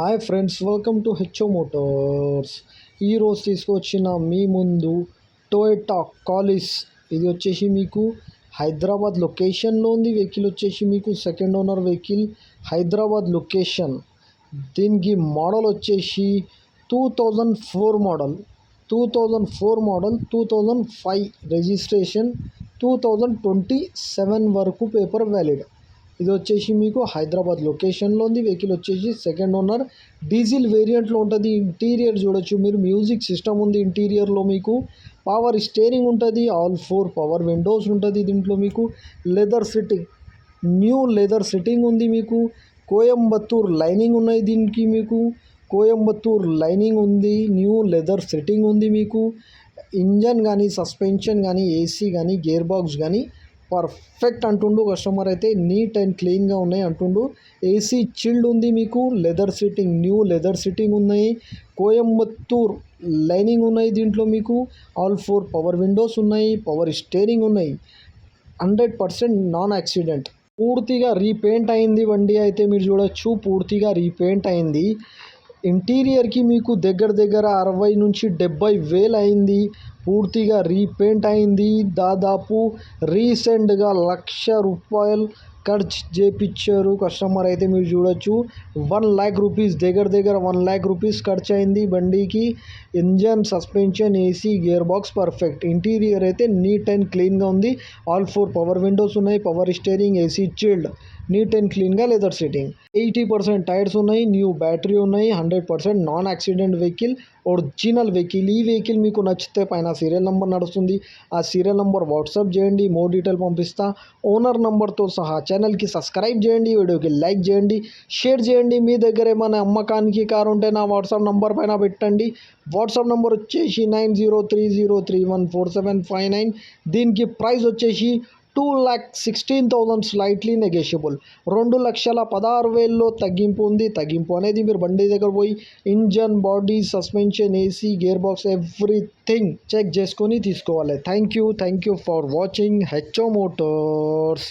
Hi friends welcome to HO Motors. ఈరోజు తీసుకొచ్చిన మీ ముందు టోయటా కాలిస్. ఇది వచ్చేసి మీకు హైదరాబాద్ లొకేషన్లో ఉంది వెహికల్ వచ్చేసి మీకు second owner vehicle Hyderabad location. దీనికి మోడల్ వచ్చేసి two thousand four model. Two thousand four model two thousand five registration two thousand twenty seven వరకు పేపర్ వ్యాలిడ్. ఇది వచ్చేసి మీకు హైదరాబాద్ లొకేషన్లో ఉంది. వెహికల్ వచ్చేసి సెకండ్ ఓనర్ డీజిల్ వేరియంట్లో ఉంటుంది. ఇంటీరియర్ చూడొచ్చు మీరు. మ్యూజిక్ సిస్టమ్ ఉంది ఇంటీరియర్లో మీకు. పవర్ స్టేరింగ్ ఉంటుంది. ఆల్ ఫోర్ పవర్ విండోస్ ఉంటుంది దీంట్లో మీకు. Leather sitting new leather sitting ఉంది మీకు. కోయంబత్తూర్ లైనింగ్ ఉన్నాయి దీనికి మీకు. కోయంబత్తూర్ లైనింగ్ ఉంది. న్యూ లెదర్ సిట్టింగ్ ఉంది మీకు. ఇంజన్ కానీ సస్పెన్షన్ కానీ ఏసీ కానీ గేర్ బాక్స్ కానీ పర్ఫెక్ట్ అంటుండు. కస్టమర్ అయితే నీట్ అండ్ క్లీన్గా ఉన్నాయి అంటుండు. ఏసీ చిల్డ్ ఉంది మీకు. Leather sitting new leather sitting ఉన్నాయి. కోయంబత్తూర్ లైనింగ్ ఉన్నాయి దీంట్లో మీకు. ఆల్ ఫోర్ పవర్ విండోస్ ఉన్నాయి. పవర్ స్టేరింగ్ ఉన్నాయి. Hundred percent non accident. పూర్తిగా రీపెయింట్ అయింది బండి అయితే మీరు చూడొచ్చు. పూర్తిగా రీపెయింట్ అయింది. ఇంటీరియర్కి మీకు దగ్గర దగ్గర అరవై నుంచి డెబ్బై వేలు అయింది. పూర్తిగా రీపెయింట్ అయింది. దాదాపు రీసెంట్గా లక్ష రూపాయలు ఖర్చు చేపించారు కస్టమర్ అయితే మీరు చూడొచ్చు. వన్ ల్యాక్ రూపీస్ దగ్గర దగ్గర వన్ ల్యాక్ రూపీస్ ఖర్చు అయింది బండికి. Engine suspension AC gear box perfect. Interior అయితే నీట్ అండ్ క్లీన్గా ఉంది. ఆల్ ఫోర్ పవర్ విండోస్ ఉన్నాయి. Power steering AC chilled. Neat and క్లీన్గా leather seating eighty percent tyres ఉన్నాయి న్యూ బ్యాటరీ ఉన్నాయి hundred percent non accident vehicle original vehicle ఈ vehicle మీకు నచ్చితే పైన సీరియల్ నెంబర్ నడుస్తుంది ఆ సీరియల్ నెంబర్ వాట్సాప్ చేయండి మోర్ డీటెయిల్ పంపిస్తా ఓనర్ నెంబర్తో సహా ఛానల్కి సబ్స్క్రైబ్ చేయండి వీడియోకి లైక్ చేయండి షేర్ చేయండి మీ దగ్గర ఏమైనా అమ్మకానికి కారు ఉంటే నా వాట్సాప్ నెంబర్ పైన పెట్టండి వాట్సాప్ నెంబర్ వచ్చేసి nine zero three zero three one four seven five nine దీనికి ప్రైస్ వచ్చేసి two lakh sixteen thousand slightly negotiable రెండు లక్షల పదహారు వేల్లో తగ్గింపు ఉంది. తగ్గింపు అనేది మీరు బండి దగ్గర పోయి engine body suspension AC gear box everything check చేసుకొని తీసుకోవాలి. Thank you. Thank you for watching HO Motors.